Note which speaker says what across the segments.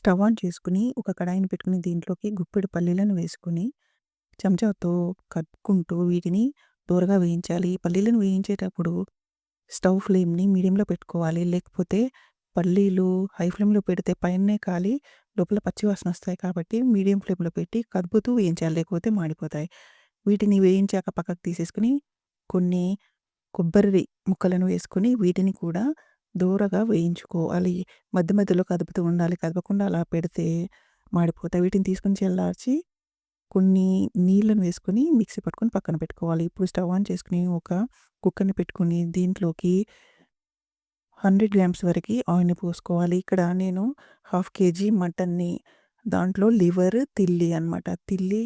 Speaker 1: Stove on చేసుకొని, ఒక కడాయిని పెట్టుకొని దీంట్లోకి గుప్పెడు పల్లీలను వేసుకొని, చెంచాతో కట్టుకుంటూ వీటిని దోరగా వేయించాలి. పల్లీలను వేయించేటప్పుడు స్టవ్ ఫ్లేమ్‌ని మీడియంలో పెట్టుకోవాలి. లేకపోతే పల్లీలు హై ఫ్లేమ్‌లో పెడితే పైనే కాలి లోపల పచ్చివాసన వస్తాయి కాబట్టి మీడియం ఫ్లేమ్‌లో పెట్టి కదుపుతూ వేయించాలి. లేకపోతే మాడిపోతాయి. వీటిని వేయించాక పక్కకు తీసేసుకుని కొన్ని కొబ్బరి ముక్కలను వేసుకొని వీటిని కూడా దోరగా వేయించుకోవాలి. మధ్య మధ్యలో కదుపుతూ ఉండాలి. కదపకుండా అలా పెడితే మాడిపోతాయి. వీటిని తీసుకొని చల్లార్చి కొన్ని నీళ్ళను వేసుకొని మిక్సీ పట్టుకొని పక్కన పెట్టుకోవాలి. ఇప్పుడు స్టవ్ ఆన్ చేసుకొని ఒక కుక్కర్‌ని పెట్టుకొని దీంట్లోకి 100 గ్రామ్స్ వరకి ఆయిల్‌ని పోసుకోవాలి. ఇక్కడ నేను హాఫ్ కేజీ మటన్‌ని దాంట్లో లివర్, తిల్లి అన్నమాట. తిల్లి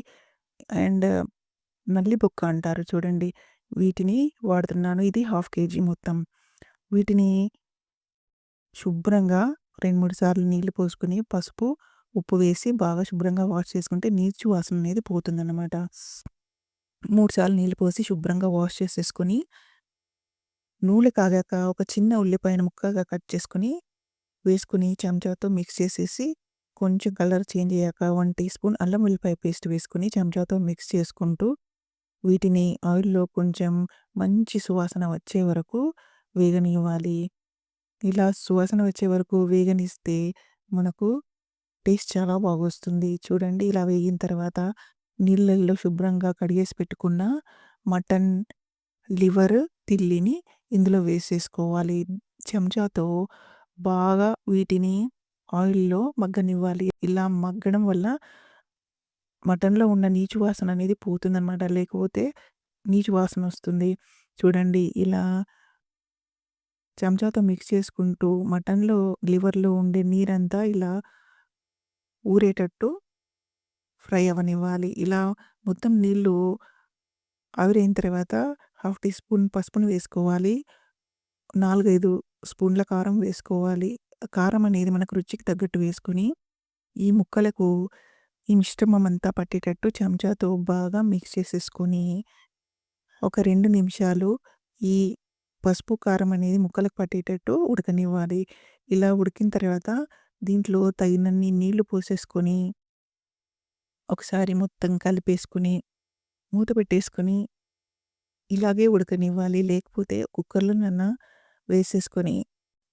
Speaker 1: అండ్ నల్లి బొక్క అంటారు చూడండి. వీటిని వాడుతున్నాను. ఇది హాఫ్ కేజీ మొత్తం. వీటిని శుభ్రంగా 2, 3 సార్లు నీళ్ళు పోసుకొని, పసుపు, ఉప్పు వేసి బాగా శుభ్రంగా వాష్ చేసుకుంటే నీచు వాసన అనేది పోతుందన్నమాట. మూడు సార్లు నీళ్ళు పోసి శుభ్రంగా వాష్ చేసేసుకొని, నూనె కాగాక ఒక చిన్న ఉల్లిపాయను ముక్కగా కట్ చేసుకొని, వేసుకొని చెంచాతో మిక్స్ చేసేసి, కొంచెం కలర్ చేంజ్ అయ్యాక వన్ టీ స్పూన్ అల్లం ఉల్లిపాయ పేస్ట్ వేసుకుని చెంచాతో మిక్స్ చేసుకుంటూ, వీటిని ఆయిల్‌లో కొంచెం మంచి సువాసన వచ్చే వరకు వేగనివ్వాలి. ఇలా సువాసన వచ్చే వరకు వేగనిస్తే మనకు టేస్ట్ చాలా బాగొస్తుంది. చూడండి ఇలా వేగిన తర్వాత నీళ్ళల్లో శుభ్రంగా కడిగేసి పెట్టుకున్న మటన్ లివర్, తిల్లిని ఇందులో వేసేసుకోవాలి. చెంచాతో బాగా వీటిని ఆయిల్‌లో మగ్గనివ్వాలి. ఇలా మగ్గడం వల్ల మటన్‌లో ఉన్న నీచు వాసన అనేది పోతుందన్నమాట. లేకపోతే నీచు వాసన వస్తుంది. చూడండి ఇలా చెంచాతో మిక్స్ చేసుకుంటూ మటన్‌లో లివర్‌లో ఉండే నీరంతా ఇలా ఊరేటట్టు ఫ్రై అవ్వనివ్వాలి. ఇలా మొత్తం నీళ్ళు ఆవిరైన తర్వాత హాఫ్ టీ స్పూన్ పసుపును వేసుకోవాలి. 4, 5 స్పూన్ల కారం వేసుకోవాలి. కారం అనేది మనకు రుచికి తగ్గట్టు వేసుకొని, ఈ ముక్కలకు ఈ మిశ్రమం అంతా పట్టేటట్టు చెంచాతో బాగా మిక్స్ చేసేసుకొని, ఒక 2 నిమిషాలు ఈ పసుపు, కారం అనేది ముక్కలకు పట్టేటట్టు ఉడకనివ్వాలి. ఇలా ఉడికిన తర్వాత దీంట్లో తగినన్ని నీళ్ళు పోసేసుకొని ఒకసారి మొత్తం కలిపేసుకొని, మూత పెట్టేసుకొని ఇలాగే ఉడకనివ్వాలి. లేకపోతే కుక్కర్‌లోనన్నా వేసేసుకొని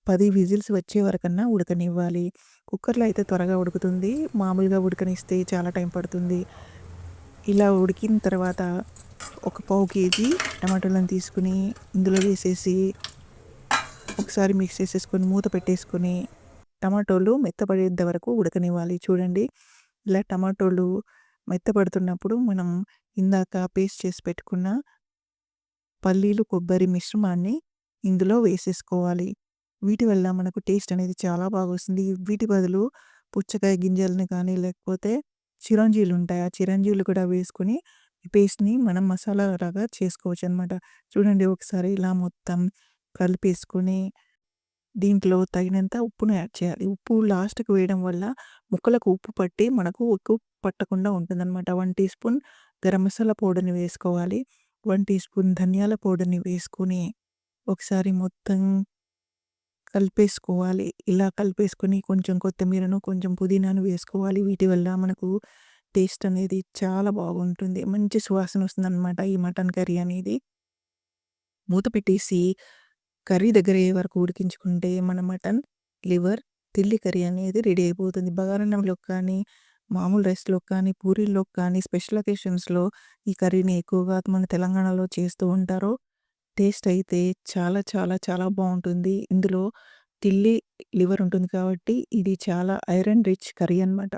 Speaker 1: పది విజిల్స్ వచ్చే వరకన్నా ఉడకనివ్వాలి. కుక్కర్‌లో అయితే త్వరగా ఉడుకుతుంది. మామూలుగా ఉడకనిస్తే చాలా టైం పడుతుంది. ఇలా ఉడికిన తర్వాత ఒక పావు కేజీ టమాటోలను తీసుకొని ఇందులో వేసేసి ఒకసారి మిక్స్ చేసేసుకొని మూత పెట్టేసుకొని టమాటోలు మెత్తపడేంత వరకు ఉడకనివ్వాలి. చూడండి ఇలా టమాటోలు మెత్తపడుతున్నప్పుడు మనం ఇందాక పేస్ట్ చేసి పెట్టుకున్న పల్లీలు, కొబ్బరి మిశ్రమాన్ని ఇందులో వేసేసుకోవాలి. వీటి వల్ల మనకు టేస్ట్ అనేది చాలా బాగుంది వీటి బదులు పుచ్చకాయ గింజలను కానీ లేకపోతే చిరంజీలు ఉంటాయి. ఆ చిరంజీలు కూడా వేసుకొని ఈ పేస్ట్‌ని మనం మసాలా లాగా చేసుకోవచ్చన్నమాట. చూడండి ఒకసారి ఇలా మొత్తం కలిపేసుకొని దీంట్లో తగినంత ఉప్పును యాడ్ చేయాలి. ఉప్పు లాస్ట్‌కి వేయడం వల్ల ముక్కలకు ఉప్పు పట్టి మనకు ఎక్కువ పట్టకుండా ఉంటుందన్నమాట. 1 టీ స్పూన్ గరం మసాలా పౌడర్‌ని వేసుకోవాలి. 1 టీ స్పూన్ ధనియాల పౌడర్‌ని వేసుకొని ఒకసారి మొత్తం కలిపేసుకోవాలి. ఇలా కలిపేసుకొని కొంచెం కొత్తిమీరను, కొంచెం పుదీనాను వేసుకోవాలి. వీటి వల్ల మనకు టేస్ట్ అనేది చాలా బాగుంటుంది. మంచి సువాసన వస్తుందన్నమాట ఈ మటన్ కర్రీ అనేది. మూత పెట్టేసి కర్రీ దగ్గరయ్యే వరకు ఉడికించుకుంటే మన మటన్ లివర్, తిల్లి కర్రీ అనేది రెడీ అయిపోతుంది. బగారన్నంలోకి కానీ, మామూలు రైస్‌లోకి కానీ, పూరీల్లోకి కానీ స్పెషల్ అకేషన్స్‌లో ఈ కర్రీని ఎక్కువగా మన తెలంగాణలో చేస్తూ ఉంటారు. టేస్ట్ అయితే చాలా చాలా చాలా బావుంటుంది. ఇందులో తిల్లి, లివర్ ఉంటుంది కాబట్టి ఇది చాలా ఐరన్ రిచ్ కర్రీ అన్నమాట.